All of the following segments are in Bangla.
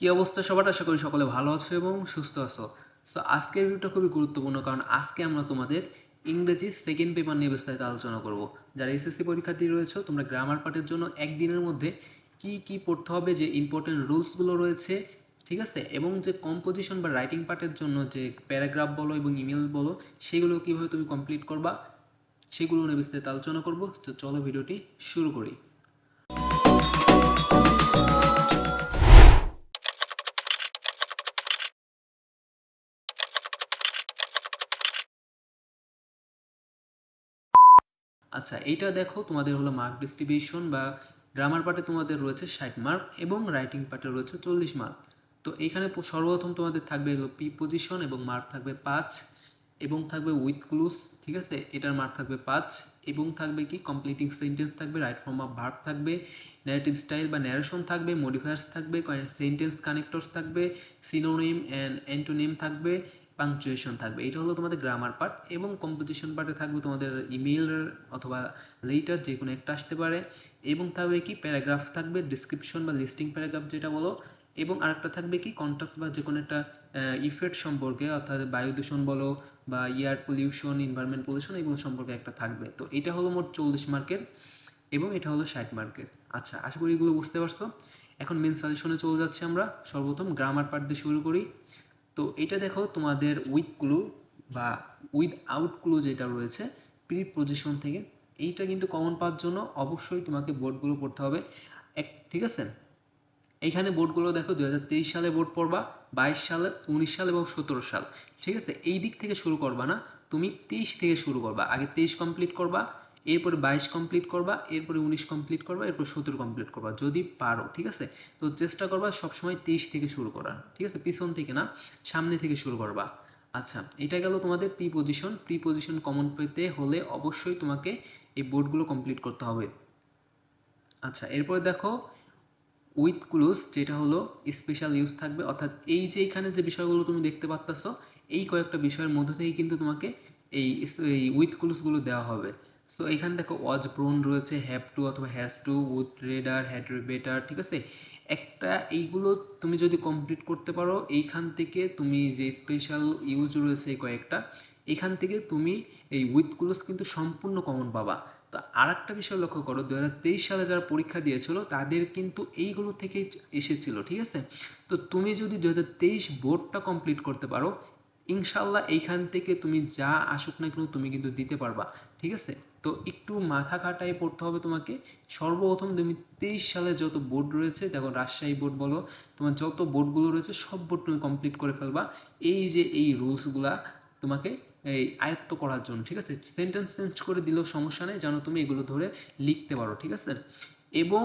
কি অবস্থা সবার? আশা করি সকলে ভালো আছো এবং সুস্থ আছো। সো আজকের ভিডিওটা খুবই গুরুত্বপূর্ণ কারণ আজকে আমরা তোমাদের ইংরেজি সেকেন্ড পেপার নিয়ে বিস্তারিত আলোচনা করব। যারা এসএসসি পরীক্ষার্থী রয়েছে, তোমরা গ্রামার পার্টের জন্য একদিনের মধ্যে কি কি পড়তে হবে, যে ইম্পর্টেন্ট রুলসগুলো রয়েছে, ঠিক আছে? এবং যে কম্পোজিশন বা রাইটিং পার্টের জন্য যে প্যারাগ্রাফ বলো এবং ইমেল বলো, সেগুলো কীভাবে তুমি কমপ্লিট করবা, সেগুলো নিয়ে বিস্তারিত আলোচনা করব। তো চলো ভিডিওটি শুরু করি। আচ্ছা এইটা দেখো, তোমাদের হলো মার্ক ডিস্ট্রিবিউশন বা গ্রামার পার্টে তোমাদের রয়েছে ষাট মার্ক এবং রাইটিং পার্টে রয়েছে চল্লিশ মার্ক তো এখানে সর্বপ্রথম তোমাদের থাকবে পি পজিশন এবং মার্ক থাকবে পাঁচ এবং থাকবে উইথ ক্লুজ ঠিক আছে? এটার মার্ক থাকবে পাঁচ এবং থাকবে কি? কমপ্লিটিং সেন্টেন্স থাকবে রাইট ফর্ম অফ ভার্ব থাকবে ন্যারেটিভ স্টাইল বা ন্যারেশন থাকবে মডিফায়ার্স থাকবে সেন্টেন্স কানেক্টরস থাকবে সিনোনিম অ্যান্ড অ্যান্টোনিম থাকবে পাংচুয়েশন থাকবে। এটা হলো তোমাদের গ্রামার পার্ট এবং কম্পোজিশন পার্টে থাকবে তোমাদের ইমেল অথবা লেটার যে কোনো একটা আসতে পারে। এবং থাকবে কি? প্যারাগ্রাফ থাকবে ডিসক্রিপশন বা লিস্টিং প্যারাগ্রাফ যেটা বলো। এবং আরেকটা থাকবে কি? কন্ট্যাক্টস বা যে কোনো একটা ইফেক্ট সম্পর্কে অর্থাৎ বায়ু দূষণ বলো বা এয়ার পলিউশন এনভায়রনমেন্ট পলিউশন এগুলো সম্পর্কে একটা থাকবে। তো এটা হলো মোট চল্লিশ মার্কের এবং এটা হলো ষাট মার্কের। আচ্ছা আশা করি এগুলো বুঝতে পারছ। এখন মেন সাজেশনে চলে যাচ্ছে আমরা। সর্বপ্রথম গ্রামার পার্ট দিয়ে শুরু করি। তো এটা দেখো তোমাদের উইথ ক্লু বা উইথ আউট ক্লু যেটা রয়েছে প্রি পজিশন থেকে, এইটা কিন্তু কমন পাওয়ার জন্য অবশ্যই তোমাকে বোর্ডগুলো পড়তে হবে। এক, ঠিক আছে? এইখানে বোর্ডগুলো দেখো দু হাজার তেইশ সালে বোর্ড পড়বা, বাইশ সালে, উনিশ সাল এবং সতেরো সাল, ঠিক আছে? এই দিক থেকে শুরু করবা না, তুমি তেইশ থেকে শুরু করবা। আগে তেইশ কমপ্লিট করবা এরপরে বাইশ কমপ্লিট করবা, এরপরে উনিশ কমপ্লিট করবা, এরপর সতেরো কমপ্লিট করবা, যদি পারো, ঠিক আছে? তো চেষ্টা করবা সবসময় তেইশ থেকে শুরু করার, ঠিক আছে? পিছন থেকে না, সামনে থেকে শুরু করবা। আচ্ছা এটা গেল তোমাদের preposition preposition common পেতে হলে অবশ্যই তোমাকে এই বোর্ডগুলো কমপ্লিট করতে হবে। আচ্ছা এরপরে দেখো উইথ ক্লুজ যেটা হলো স্পেশাল ইউজ থাকবে, অর্থাৎ এই যে এখানে যে বিষয়গুলো তুমি দেখতে পাচ্ছ এই কয়েকটা বিষয়ের মধ্যে থেকে কিন্তু তোমাকে এই উইথ ক্লুজগুলো দেওয়া হবে। সো এখানে দেখো ওয়াজ ব্রোন রয়েছে হ্যাভ টু অথবা has to with rather had better ঠিক আছে? একটা, এইগুলো তুমি যদি কমপ্লিট করতে পারো, এইখান থেকে তুমি যে স্পেশাল ইউজ রয়েছে কয়েকটা, এখান থেকে তুমি এই উইথ ক্লুজ কিন্তু সম্পূর্ণ কমন পাবা। তো আর একটা বিষয় লক্ষ্য করো দু হাজার তেইশ সালে যারা পরীক্ষা দিয়েছিল, তাদের কিন্তু এইগুলো থেকেই এসেছিল, ঠিক আছে? তো তুমি যদি দুহাজার তেইশ বোর্ডটা কমপ্লিট করতে পারো ইনশাল্লাহ এইখান থেকে তুমি যা আসুক না কেন তুমি কিন্তু দিতে পারবা, ঠিক আছে? তো একটু মাথা খাটাই পড়তে হবে তোমাকে। সর্বপ্রথম তুমি তেইশ সালে যত বোর্ড রয়েছে, দেখো রাজশাহী বোর্ড বলো, তোমার যত বোর্ডগুলো রয়েছে, সব বোর্ড তুমি কমপ্লিট করে ফেলবা। এই যে এই রুলসগুলা তোমাকে এই আয়ত্ত করার জন্য, ঠিক আছে? সেন্টেন্স চেঞ্জ করে দিলেও সমস্যা নেই, যেন তুমি এগুলো ধরে লিখতে পারো, ঠিক আছে? এবং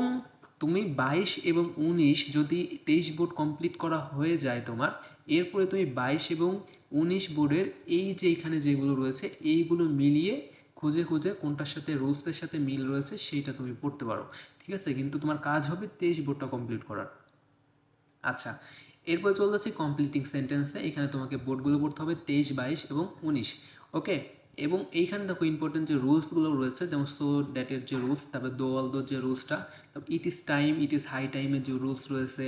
তুমি বাইশ এবং উনিশ যদি তেইশ বোর্ড কমপ্লিট করা হয়ে যায় তোমার, এরপরে তুমি বাইশ এবং উনিশ বোর্ডের এই যে এখানে যেগুলো রয়েছে, এইগুলো মিলিয়ে খুঁজে খুঁজে কোনটার সাথে রুলসের সাথে মিল রয়েছে সেইটা তুমি পড়তে পারো। ঠিক আছে? কিন্তু তোমার কাজ হবে তেইশ বোর্ডটা কমপ্লিট করার। আচ্ছা এরপর চলে যাচ্ছে কমপ্লিটিং সেন্টেন্সে এখানে তোমাকে বোর্ডগুলো পড়তে হবে তেইশ, বাইশ এবং উনিশ। ওকে এবং এইখানে দেখো ইম্পর্টেন্ট যে রুলসগুলো রয়েছে, যেমন সো ড্যাটের যে রুলস তারপরে দো অল দো যে রুলসটা তারপর it is time it is high টাইমের যে রুলস রয়েছে,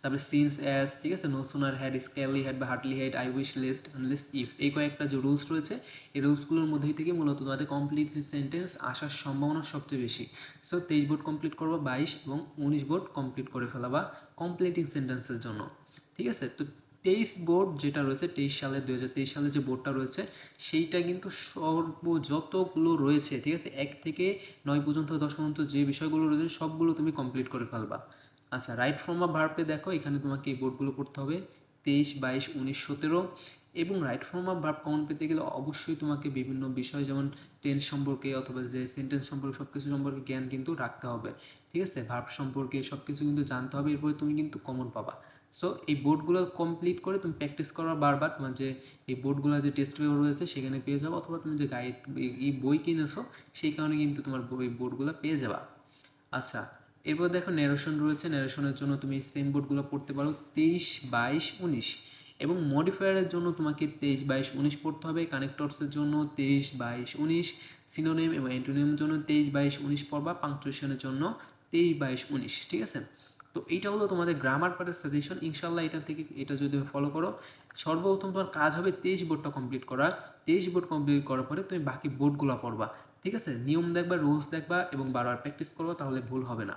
তারপরে সিন্স অ্যাজ ঠিক আছে? No sooner had scarcely had বা hardly had I wish lest lest if এই কয়েকটা যে রুলস রয়েছে, এই রুলসগুলোর মধ্যেই থেকে মূলত তোমাদের কমপ্লিট সেন্টেন্স আসার সম্ভাবনা সবচেয়ে বেশি। সো তেইশ বোর্ড কমপ্লিট করবা, বাইশ এবং উনিশ বোর্ড কমপ্লিট করে ফেলাবা কমপ্লিটিং সেন্টেন্সের জন্য। ঠিক আছে? তো তেইশ বোর্ড যেটা রয়েছে, তেইশ সালে দু হাজার তেইশ সালে যে বোর্ডটা রয়েছে, সেইটা কিন্তু সর্ব যতগুলো রয়েছে, ঠিক আছে? এক থেকে নয় পর্যন্ত, দশ পর্যন্ত যে বিষয়গুলো রয়েছে, সবগুলো তুমি কমপ্লিট করে ফেলবা। আচ্ছা রাইট ফর্ম অফ ভার্পে দেখো, এখানে তোমাকে এই বোর্ডগুলো পড়তে হবে, তেইশ, বাইশ, উনিশ, সতেরো। এবং right form of verb common পেতে গেলে অবশ্যই তোমাকে বিভিন্ন বিষয়, যেমন টেন্স সম্পর্কে অথবা যে সেন্টেন্স সম্পর্কে সব কিছু সম্পর্কে জ্ঞান কিন্তু রাখতে হবে, ঠিক আছে? ভার্ব সম্পর্কে সব কিছু কিন্তু জানতে হবে, এরপরে তুমি কিন্তু কমন পাবা। সো এই বোর্ডগুলো কমপ্লিট করে তুমি প্র্যাকটিস করো বারবার। তোমার যে এই বোর্ডগুলো যে টেস্ট পেপার রয়েছে, সেখানে পেয়ে যাব। অথবা তুমি যে গাইড এই বই কিনেছো, সেই কারণে কিন্তু তোমার এই বোর্ডগুলো পেয়ে যাবা। আচ্ছা এরপর দেখো ন্যারেশন রয়েছে। ন্যারেশনের জন্য তুমি সেম বোর্ডগুলো পড়তে পারো তেইশ, বাইশ, উনিশ। এবং মডিফায়ারের জন্য তোমাকে তেইশ, বাইশ, উনিশ পড়তে হবে। কানেক্টরসের জন্য তেইশ, বাইশ, উনিশ। সিনোনিম এবং অ্যান্টোনিমের জন্য তেইশ, বাইশ, উনিশ পড়বা। পাংচুয়েশনের জন্য তেইশ, বাইশ, উনিশ। ঠিক আছে? তো এইটা হলো তোমাদের গ্রামার পার্টের সাজেশন ইনশাল্লাহ এটা থেকে এটা যদি তুমি ফলো করো, সর্বপ্রথম তোমার কাজ হবে তেইশ বোর্ডটা কমপ্লিট করা। তেইশ বোর্ড কমপ্লিট করার পরে তুমি বাকি বোর্ডগুলো পড়বা। ঠিক আছে? নিয়ম দেখবা রুলস দেখবা এবং বারবার প্র্যাকটিস করবা, তাহলে ভুল হবে না।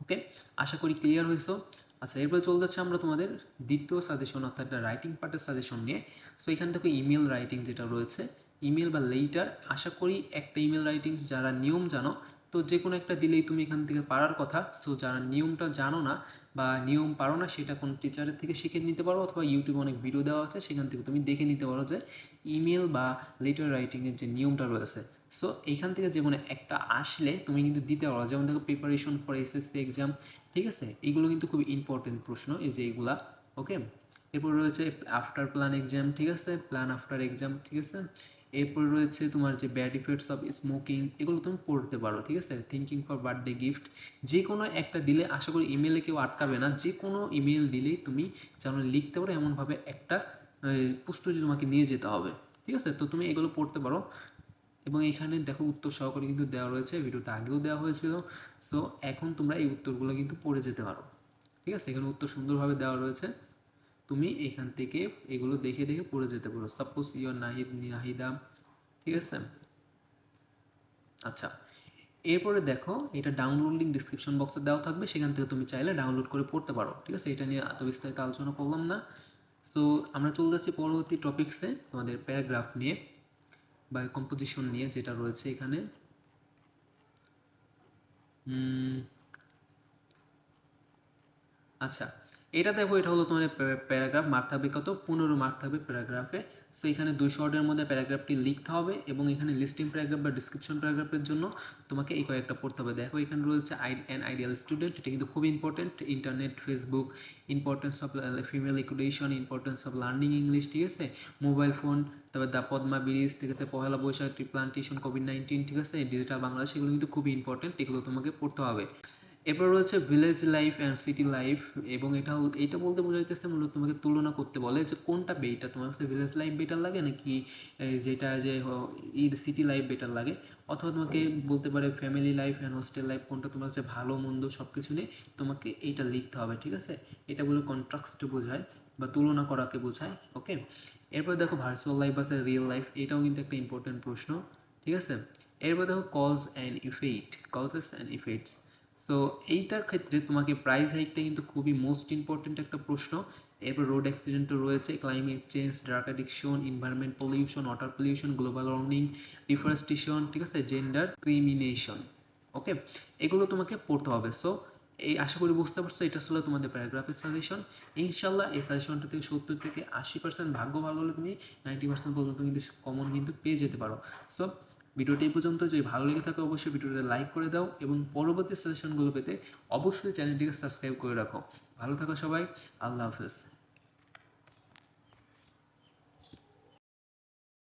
ওকে আশা করি ক্লিয়ার হয়েছো। আচ্ছা এরপরে চলে যাচ্ছে আমরা তোমাদের দ্বিতীয় সাজেশন অর্থাৎ রাইটিং পার্টের সাজেশন নিয়ে। সো এখান থেকে ইমেল রাইটিং যেটা রয়েছে ইমেল বা লেটার আশা করি একটা ইমেল রাইটিং যারা নিয়ম জানো তো যে কোনো একটা দিলেই তুমি এখান থেকে পারার কথা। সো যারা নিয়মটা জানো না বা নিয়ম পারো না, সেটা কোনো টিচারের থেকে শিখে নিতে পারো অথবা ইউটিউবে অনেক ভিডিও দেওয়া আছে, সেখান থেকে তুমি দেখে নিতে পারো যে ইমেল বা লেটার রাইটিংয়ের যে নিয়মটা রয়েছে। সো এইখান থেকে যে কোনো একটা আসলে তুমি কিন্তু দিতে পারো। যেমন দেখো প্রিপারেশন ফর এসএসসি এক্সাম ঠিক আছে? এগুলো কিন্তু খুব ইম্পর্টেন্ট প্রশ্ন এই যে এগুলা ওকে এরপর রয়েছে আফটার প্ল্যান এক্সাম ঠিক আছে? প্ল্যান আফটার এক্সাম ঠিক আছে? এরপর রয়েছে তোমার যে ব্যাড ইফেক্টস অফ স্মোকিং এগুলো তুমি পড়তে পারো, ঠিক আছে? থিঙ্কিং ফর বার্থডে গিফট যে কোনো একটা দিলে, আশা করি ইমেলে কেউ আটকাবে না যে কোনো ইমেল দিলেই তুমি যেন লিখতে পারো, এমনভাবে একটা প্রস্তুতি তোমাকে নিয়ে যেতে হবে, ঠিক আছে? তো তুমি এগুলো পড়তে পারো। এবং এখানে দেখো উত্তর সহকারে কিন্তু দেওয়া রয়েছে, ভিডিওটা আগেও দেওয়া হয়েছিল। সো এখন তোমরা এই উত্তরগুলো কিন্তু পড়ে যেতে পারো, ঠিক আছে? এখানে উত্তর সুন্দরভাবে দেওয়া রয়েছে। তুমি এখান থেকে এগুলো দেখে দেখে পড়ে যেতে পারো। সাপোজ ইয়র নাহিদ নাহিদা ঠিক আছে? আচ্ছা এরপরে দেখো, এটা ডাউনলোড ডিসক্রিপশন বক্সে দেওয়া থাকবে, সেখান থেকে তুমি চাইলে ডাউনলোড করে পড়তে পারো, ঠিক আছে? এটা নিয়ে এত বিস্তারিত আলোচনা করলাম না। সো আমরা চলে যাচ্ছি পরবর্তী টপিক্সে তোমাদের প্যারাগ্রাফ নিয়ে বা কম্পোজিশন নিয়ে যেটা রয়েছে এখানে। আচ্ছা এটা দেখো, এটা হলো তোমার প্যারাগ্রাফ মার্ক থাকবে কত পনেরো মার্ক থাকবে প্যারাগ্রাফে। সো এখানে দুই শর্টের মধ্যে প্যারাগ্রাফটি লিখতে হবে এবং এখানে লিস্টিং প্যারাগ্রাফ বা ডিসক্রিপশন প্যারাগ্রাফের জন্য তোমাকে এই কয়েকটা পড়তে হবে। দেখো, এখানে রয়েছে আই অ্যান আইডিয়াল স্টুডেন্ট এটা কিন্তু খুব important internet Facebook importance of female education importance of learning English ঠিক আছে? মোবাইল ফোন তারপর দ্য পদ্মা ব্রিজ, ঠিক আছে? Pohela Boishakh plantation COVID nineteen ঠিক আছে? ডিজিটাল বাংলাদেশ, এগুলো কিন্তু খুবই ইম্পর্টেন্ট এগুলো তোমাকে পড়তে হবে। এরপর রয়েছে village life and city life এবং এটা এইটা বলতে বোঝাইতেছে মূলত তোমাকে তুলনা করতে বলে যে কোনটা বেটার তোমার কাছে ভিলেজ লাইফ বেটার লাগে নাকি যেটা যে সিটি লাইফ বেটার লাগে? অথবা তোমাকে বলতে পারে family life and hostel life কোনটা তোমার কাছে ভালো, মন্দ সব কিছু নিয়ে তোমাকে এইটা লিখতে হবে, ঠিক আছে? এটা বলে কন্ট্রাক্সট বোঝায় বা তুলনা করাকে বোঝায় ওকে এরপর দেখো ভার্চুয়াল লাইফ আছে রিয়েল লাইফ এটাও কিন্তু একটা ইম্পর্টেন্ট প্রশ্ন, ঠিক আছে? এরপর দেখো cause and effect causes and effects so এইটার ক্ষেত্রে তোমাকে প্রাইস হাইকটা কিন্তু খুবই মোস্ট ইম্পর্টেন্ট একটা প্রশ্ন। এরপর রোড অ্যাক্সিডেন্টও রয়েছে climate change drug addiction environment pollution water pollution global warming deforestation ঠিক আছে? জেন্ডার ক্রিমিনেশন ওকে এগুলো তোমাকে পড়তে হবে। সো এই আশা করি বুঝতে পারছ, এটা আসলে তোমাদের প্যারাগ্রাফের সাজেশন ইনশাল্লাহ এই সাজেশনটা থেকে সত্তর থেকে আশি পার্সেন্ট ভাগ্য ভালো হলে তুমি নাইনটি পার্সেন্ট পর্যন্ত কিন্তু কমন কিন্তু পেয়ে যেতে পারো। সো ভিডিওটি এই পর্যন্ত। যদি ভালো লেগে থাকে অবশ্যই ভিডিওটিতে লাইক করে দাও এবং পরবর্তী সাজেশনগুলো পেতে অবশ্যই চ্যানেলটিকে সাবস্ক্রাইব করে রাখো। ভালো থাকো সবাই। আল্লাহ হাফেজ।